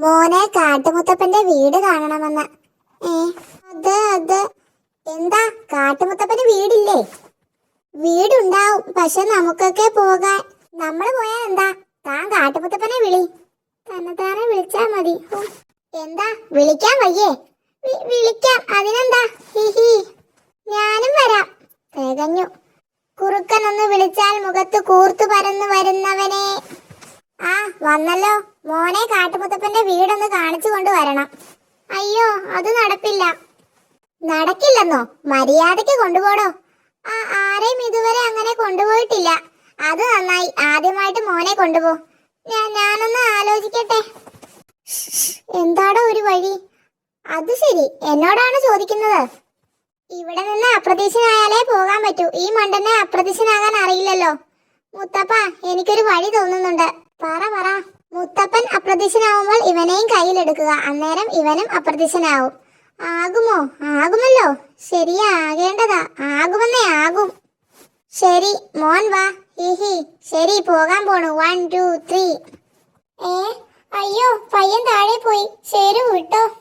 മോനെ കാട്ടുമുത്തപ്പന്റെ വീട് കാണണമെന്ന്. ഏ അത് അത്. എന്താ? കാട്ടുമുത്തപ്പന്റെ വീടില്ലേ? വീടുണ്ടാവും പക്ഷെ നമുക്കൊക്കെ പോകാൻ. നമ്മൾ പോയാൽ എന്താ? താൻ കാട്ടുമുത്തപ്പനെ വിളി. തന്നെ താനെ വിളിച്ചാ മതി. എന്താ? വിളിക്കാൻ വയ്യേ. വിളിക്കാം. അതിനെന്താ? ഹി ഹി. ഞാനും വരാം. തികഞ്ഞു. കുറുക്കൻ ഒന്ന് വിളിച്ചാൽ മുഖത്ത് കൂർത്തു പരന്നു വരുന്നവനെ. വന്നല്ലോ. മോനെ കാട്ടുമുത്തപ്പന്റെ വീടൊന്ന് കാണിച്ചു കൊണ്ടുവരണം. അയ്യോ അത് നടപ്പില്ല. നടക്കില്ലെന്നോ? മര്യാദയ്ക്ക് കൊണ്ടുപോടോ. ആ ആരെയും ഇതുവരെ അങ്ങനെ കൊണ്ടുപോയിട്ടില്ല. അത് നന്നായി. ആദ്യമായിട്ട് മോനെ കൊണ്ടുപോ. ഞാൻ ഞാനൊന്ന് ആലോചിക്കട്ടെ. എന്താടോ ഒരു വഴി? അത് ശരി. എന്നോടാണ് ചോദിക്കുന്നത്. ഇവിടെ നിന്ന് അപ്രത്യക്ഷനായാലേ പോകാൻ പറ്റൂ. ഈ മണ്ടനെ അപ്രത്യക്ഷനാകാൻ അറിയില്ലല്ലോ. മുത്തപ്പ എനിക്കൊരു വഴി തോന്നുന്നുണ്ട്. പറ പറ. മുത്തപ്പൻ അപ്രത്യക്ഷനാവുമ്പോൾ ഇവനെയും കയ്യിലെടുക്കുക. അന്നേരം ഇവനും അപ്രത്യക്ഷനാവും ആകുമോ? ആകുമല്ലോ. ശരിയാ ആകേണ്ടതാ. ആകുമെന്നേ ആകും. ശരി മോൻ വാ. ഹിഹി ശരി പോകാൻ പോണു. വൺ ടു ത്രീ ഏ? അയ്യോ പയ്യൻ താഴെ പോയി. ശരി വിട്ടോ.